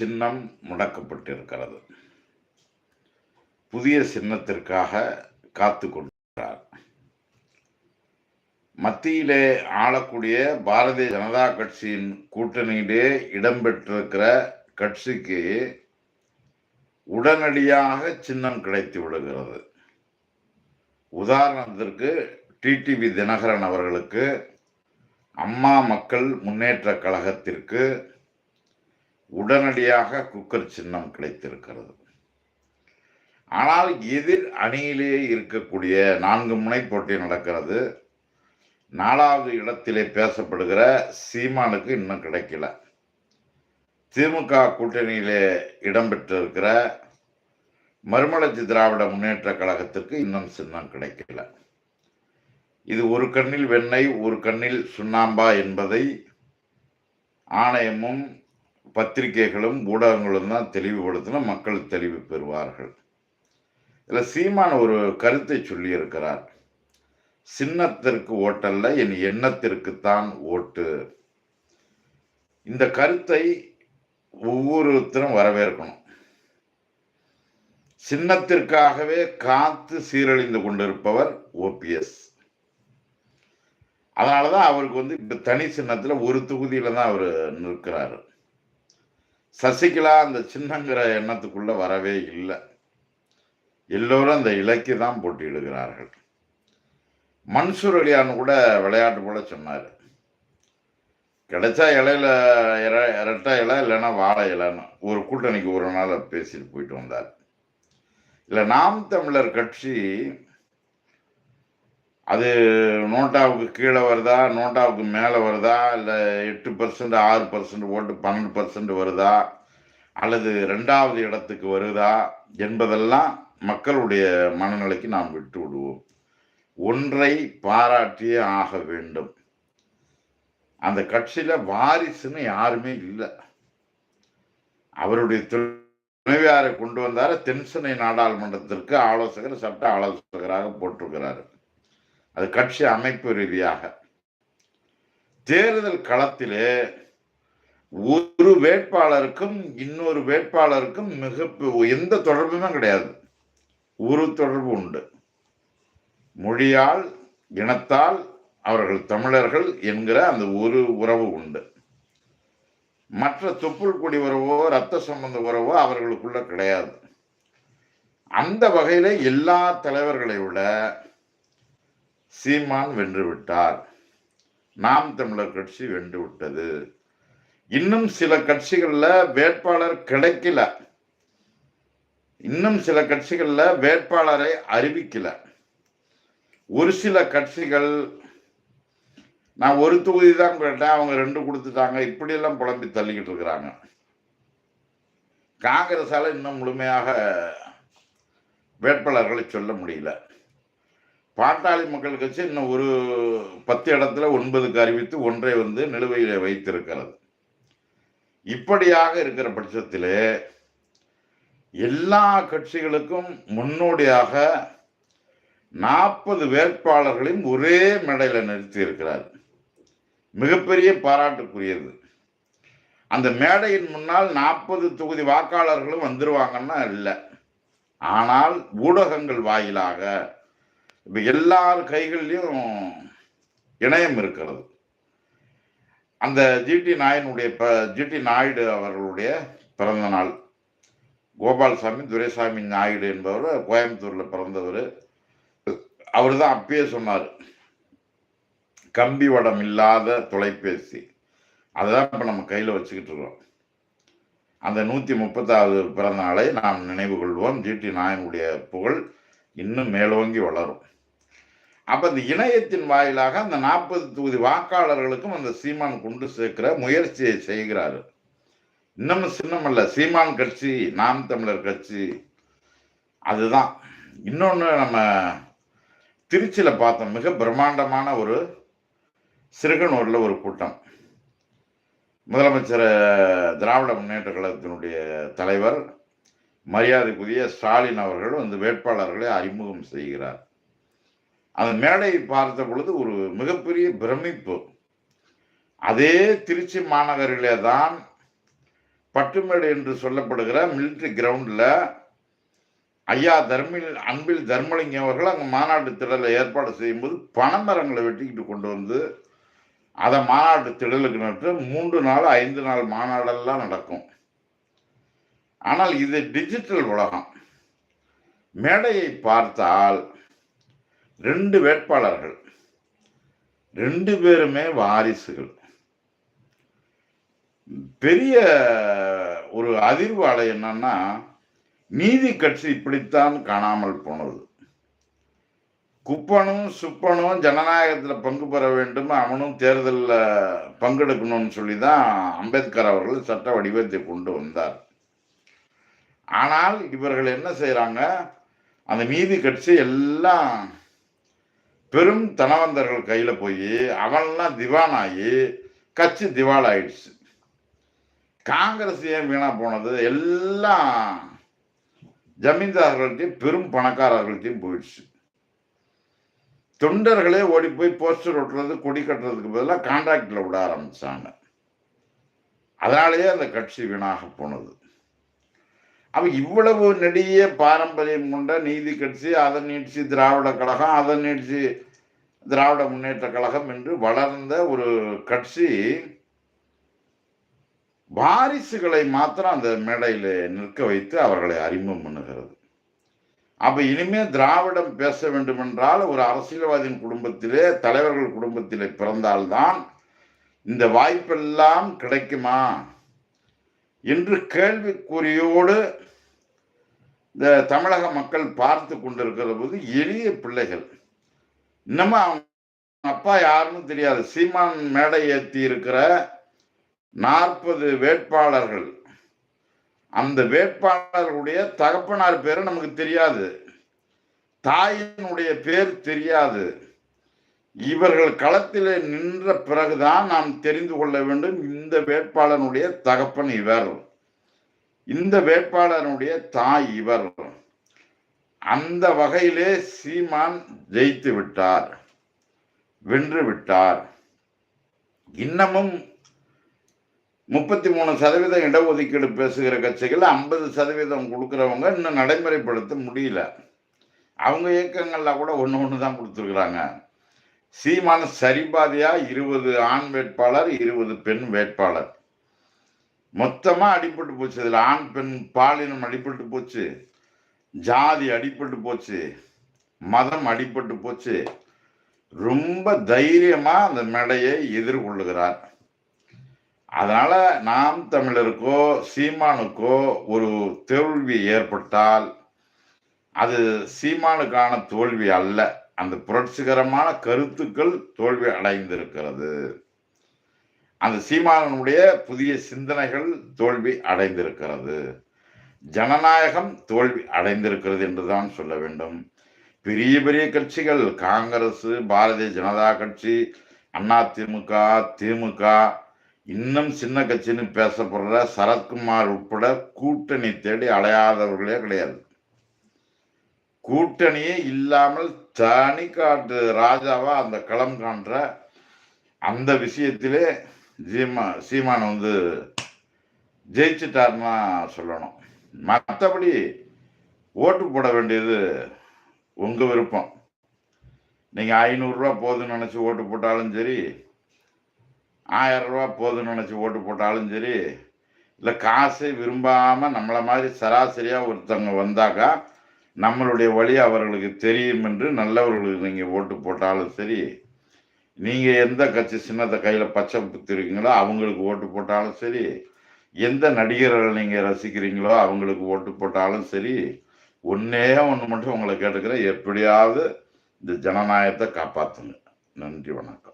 சின்னம் முடக்கப்பட்டிருக்கிறது. புதிய சின்னத்திற்காக காத்து கொண்டிருக்கிறார். மத்தியிலே ஆளக்கூடிய பாரதிய ஜனதா கட்சியின் கூட்டணியிலே இடம்பெற்றிருக்கிற கட்சிக்கு உடனடியாக சின்னம் கிடைத்து விடுகிறது. உதாரணத்திற்கு டிடிவி தினகரன் அவர்களுக்கு அம்மா மக்கள் முன்னேற்ற கழகத்திற்கு உடனடியாக குக்கர் சின்னம் கிடைத்திருக்கிறது. ஆனால் எதிர் அணியிலேயே இருக்கக்கூடிய நான்கு முனை போட்டி நடக்கிறது. நாலாவது இடத்திலே பேசப்படுகிற சீமானுக்கு இன்னும் கிடைக்கல. திமுக கூட்டணியிலே இடம்பெற்றிருக்கிற மறுமலர்ச்சி திராவிட முன்னேற்ற கழகத்திற்கு இன்னும் சின்னம் கிடைக்கல. இது ஒரு கண்ணில் வெண்ணெய் ஒரு கண்ணில் சுண்ணாம்பா என்பதை ஆணையமும் பத்திரிகைகளும் ஊடகங்களும் தான் தெளிவுபடுத்தின மக்கள் தெளிவு பெறுவார்கள். இதில் சீமான் ஒரு கருத்தை சொல்லியிருக்கிறார். சின்னத்திற்கு ஓட்டல்ல என் எண்ணத்திற்குத்தான் ஓட்டு. இந்த கருத்தை ஒவ்வொருத்தரும் வரவேற்கணும். சின்னத்திற்காகவே காத்து சீரழிந்து கொண்டிருப்பவர் ஓபிஎஸ் அதனாலதான் அவருக்கு வந்து இப்ப தனி சின்னத்துல ஒரு தொகுதியில தான் அவர் நிற்கிறாரு. சசிகலா அந்த சின்னங்கிற எண்ணத்துக்குள்ள வரவே இல்லை. எல்லோரும் அந்த இலக்கை தான் போட்டியிடுகிறார்கள். மன்சூர் அலியான் கூட விளையாட்டு போல சொன்னார். கிடைச்சா இலையில இர- இரட்டை இலை இல்லைன்னா வாழை இலைன்னு. ஒரு கூட்டணிக்கு ஒரு நாள் பேசிட்டு போயிட்டு வந்தார். இல்லை நாம் தமிழர் கட்சி அது நோட்டாவுக்கு கீழே வருதா? நோட்டாவுக்கு மேலே வருதா? இல்லை எட்டு பர்சன்ட் ஆறு பர்சன்ட் ஓட்டு பன்னெண்டு பர்சன்ட் வருதா? அல்லது ரெண்டாவது இடத்துக்கு வருதா? என்பதெல்லாம் மக்களுடைய மனநிலைக்கு நாம் விட்டு விடுவோம் ஒன்றை பாராட்டியே ஆக வேண்டும். அந்த கட்சியில் வாரிசுன்னு யாருமே இல்லை. அவருடைய துணைவியாரை கொண்டு வந்தார. தென்சென்னை நாடாளுமன்றத்திற்கு ஆலோசகர் சட்ட ஆலோசகராக போட்டிருக்கிறாரு. அது கட்சி அமைப்பு ரீதியாக. தேர்தல் களத்திலே ஒரு வேட்பாளருக்கும் இன்னொரு வேட்பாளருக்கும் மிக எந்த தொடர்புமே கிடையாது. ஒரு தொடர்பு உண்டு. மொழியால் இனத்தால் அவர்கள் தமிழர்கள் என்கிற அந்த ஒரு உறவு உண்டு. மற்ற தொப்புள் கொடி உறவோ ரத்த சம்பந்த உறவோ அவர்களுக்குள்ள கிடையாது. அந்த வகையில் எல்லா தலைவர்களை விட சீமான் வென்று விட்டார் நாம் தமிழர் கட்சி வென்று விட்டது இன்னும் சில கட்சிகளில் வேட்பாளர் கிடைக்கல. இன்னும் சில கட்சிகளில் வேட்பாளரை அறிவிக்கல. ஒரு சில கட்சிகள் நான் ஒரு தொகுதி தான் கேட்டேன் அவங்க ரெண்டு கொடுத்துட்டாங்க இப்படியெல்லாம் புலம்பி தள்ளிக்கிட்டு இருக்கிறாங்க. காங்கிரஸால் இன்னும் முழுமையாக வேட்பாளர்களை சொல்ல முடியல. பாட்டாளி மக்கள் கட்சி இன்னும் ஒரு பத்து இடத்துல ஒன்பதுக்கு அறிவித்து ஒன்றை வந்து நிலுவையில் வைத்திருக்கிறது. இப்படியாக இருக்கிற பட்சத்திலே எல்லா கட்சிகளுக்கும் முன்னோடியாக நாற்பது வேட்பாளர்களையும் ஒரே மேடையில் நிறுத்தி இருக்கிறார் மிகப்பெரிய பாராட்டுக்குரியது. அந்த மேடையின் முன்னால் நாற்பது தொகுதி வாக்காளர்களும் வந்துருவாங்கன்னா இல்லை. ஆனால் ஊடகங்கள் வாயிலாக இப்போ எல்லார் கைகள்லையும் இணையம் இருக்கிறது. அந்த ஜிடி நாயனுடைய ப ஜிடி நாயுடு அவர்களுடைய பிறந்த நாள். கோபால்சாமி துரைசாமி நாயுடு என்பவர் கோயம்புத்தூரில் பிறந்தவர். அவர் தான் அப்பயே சொன்னார் கம்பி வடம் இல்லாத தொலைபேசி. அதுதான் இப்போ நம்ம கையில் வச்சுக்கிட்டு இருக்கோம். அந்த நூற்றி முப்பத்தாவது பிறந்த நாளை நாம் நினைவு கொள்வோம். ஜிடி நாயனுடைய புகழ் இன்னும் மேலோங்கி வளரும். அப்ப இந்த இணையத்தின் வாயிலாக அந்த நாற்பது தொகுதி வாக்காளர்களுக்கும் அந்த சீமான் கொண்டு சேர்க்கிற முயற்சியை செய்கிறாரு. இன்னமும் சின்னமல்ல சீமான் கட்சி நாம் தமிழர் கட்சி அதுதான். இன்னொன்று நம்ம திருச்சியில் பார்த்தோம் மிக பிரம்மாண்டமான ஒரு சிறுகனூரில் ஒரு கூட்டம். முதலமைச்சர் திராவிட முன்னேற்ற கழகத்தினுடைய தலைவர் மரியாதைக்குரிய ஸ்டாலின் அவர்கள் வந்து வேட்பாளர்களை அறிமுகம் செய்கிறார். அந்த மேடையை பார்த்த பொழுது ஒரு மிகப்பெரிய பிரமிப்பு. அதே திருச்சி மாநகரிலே தான் பட்டுமேடு என்று சொல்லப்படுகிற மிலிட்ரி கிரவுண்டில் ஐயா தர்மில் அன்பில் தர்மலிங்கம் அவர்கள் அங்கே மாநாட்டு திடலை ஏற்பாடு செய்யும்போது பனைமரங்களை வெட்டிக்கிட்டு கொண்டு வந்து அதை மாநாட்டு திடலுக்கு நட்டு மூன்று நாள் ஐந்து நாள் மாநாடெல்லாம் நடக்கும். ஆனால் இது டிஜிட்டல் உலகம். மேடையை பார்த்தால் ரெண்டு வேட்பாளர்கள் ரெண்டு பேருமே வாரிசுகள். பெரிய ஒரு அதிர்வு அலை என்னன்னா நீதி கட்சி இப்படித்தான் காணாமல் போனது. குப்பனும் சுப்பனும் ஜனநாயகத்தில் பங்கு பெற வேண்டும் அவனும் தேர்தலில் பங்கெடுக்கணும்னு சொல்லி தான் அம்பேத்கர் அவர்கள் சட்ட வடிவத்தை கொண்டு வந்தார். ஆனால் இவர்கள் என்ன செய்கிறாங்க அந்த நீதி கட்சி எல்லாம் பெரும் தனவந்தர்கள் கையில் போய் அவன்லாம் திவான் ஆகி கட்சி திவால் ஆயிடுச்சு காங்கிரஸ் ஏன் வீணாக போனது? எல்லாம் ஜமீன்தார்கள்ட்டையும் பெரும் பணக்காரர்கள்ட்டையும் போயிடுச்சு. தொண்டர்களே ஓடி போய் போஸ்டர் ஒட்டுறது கொடி கட்டுறதுக்கு பதிலாக கான்ட்ராக்டில் விட ஆரம்பிச்சாங்க. அதனாலேயே அந்த கட்சி வீணாக போனது. அப்போ இவ்வளவு நெடிய பாரம்பரியம் கொண்ட நீதி கட்சி அதை நீட்சி திராவிட கழகம் அதை நீட்சி திராவிட முன்னேற்ற கழகம் என்று வளர்ந்த ஒரு கட்சி வாரிசுகளை மாத்திரம் அந்த மேடையில் நிற்க வைத்து அவர்களை அறிமுகம் பண்ணுகிறது. அப்போ இனிமே திராவிடம் பேச வேண்டுமென்றால் ஒரு அரசியல்வாதியின் குடும்பத்திலே தலைவர்கள் குடும்பத்திலே பிறந்தால்தான் இந்த வாய்ப்பெல்லாம் கிடைக்குமா? என்று கேள்விக்குறியோடு இந்த தமிழக மக்கள் பார்த்து கொண்டிருக்கிற போது எளிய பிள்ளைகள். இன்னமும் அவங்க அப்பா யாருன்னு தெரியாது. சீமான் மேடை ஏற்றி இருக்கிற நாற்பது வேட்பாளர்கள். அந்த வேட்பாளர்களுடைய தகப்பனார் பேரு நமக்கு தெரியாது. தாயினுடைய பேர் தெரியாது. இவர்கள் களத்தில் நின்ற பிறகுதான் நாம் தெரிந்து கொள்ள வேண்டும் இந்த வேட்பாளனுடைய தகப்பன் இவர். இந்த வேட்பாளனுடைய தாய் இவர். அந்த வகையிலே சீமான் ஜெயித்து விட்டார் வென்று விட்டார். இன்னமும் முப்பத்தி மூணு சதவீதம் இடஒதுக்கீடு பேசுகிற கட்சிகள் ஐம்பது சதவீதம் கொடுக்குறவங்க இன்னும் நடைமுறைப்படுத்த முடியல. அவங்க இயக்கங்களில் கூட ஒன்று ஒன்று தான் கொடுத்துருக்குறாங்க. சீமான சரிபாதியா இருபது ஆண் வேட்பாளர் இருபது பெண் வேட்பாளர். மொத்தமா அடிபட்டு போச்சு இதுல. ஆண் பெண் பாலினம் அடிபட்டு போச்சு. ஜாதி அடிபட்டு போச்சு. மதம் அடிபட்டு போச்சு. ரொம்ப தைரியமா அந்த மேடையை எதிர்கொள்ளுகிறார். அதனால நாம் தமிழருக்கோ சீமானுக்கோ ஒரு தோல்வி ஏற்பட்டால் அது சீமானுக்கான தோல்வி அல்ல. அந்த புரட்சிகரமான கருத்துக்கள் தோல்வி அடைந்திருக்கிறது. அந்த சீமானனுடைய புதிய சிந்தனைகள் தோல்வி அடைந்திருக்கிறது. ஜனநாயகம் தோல்வி அடைந்திருக்கிறது என்றுதான் சொல்ல வேண்டும். பெரிய பெரிய கட்சிகள் காங்கிரஸ் பாரதிய ஜனதா கட்சி அண்ணா திமுக இன்னும் சின்ன கட்சின்னு பேசப்படுற சரத்குமார் உட்பட கூட்டணி தேடி அலையாதவர்களே கிடையாது. கூட்டணியே இல்லாமல் தனிக்காட்டு ராஜாவா அந்த களம் காண்ற அந்த விஷயத்திலே சீமா சீமான் வந்து ஜெயிச்சிட்டார்னா சொல்லணும். மற்றபடி ஓட்டு போட வேண்டியது உங்க விருப்பம். நீங்க ஐநூறுரூவா போதுன்னு நினச்சி ஓட்டு போட்டாலும் சரி ஆயிரம் ரூபா நினச்சி ஓட்டு போட்டாலும் சரி இல்லை காசை விரும்பாமல் நம்மளை மாதிரி சராசரியாக ஒருத்தவங்க வந்தாக்கா நம்மளுடைய வழி அவர்களுக்கு தெரியும் என்று நல்லவர்களுக்கு நீங்கள் ஓட்டு போட்டாலும் சரி நீங்கள் எந்த கட்சி சின்னத்தை கையில் பச்சை குத்திருக்கீங்களோ அவங்களுக்கு ஓட்டு போட்டாலும் சரி எந்த நடிகர்கள் நீங்கள் ரசிக்கிறீங்களோ அவங்களுக்கு ஓட்டு போட்டாலும் சரி ஒன்றே ஒன்று மட்டும் உங்களை கேட்டுக்கிறேன். எப்படியாவது இந்த ஜனநாயகத்தை காப்பாற்றுங்க நன்றி வணக்கம்.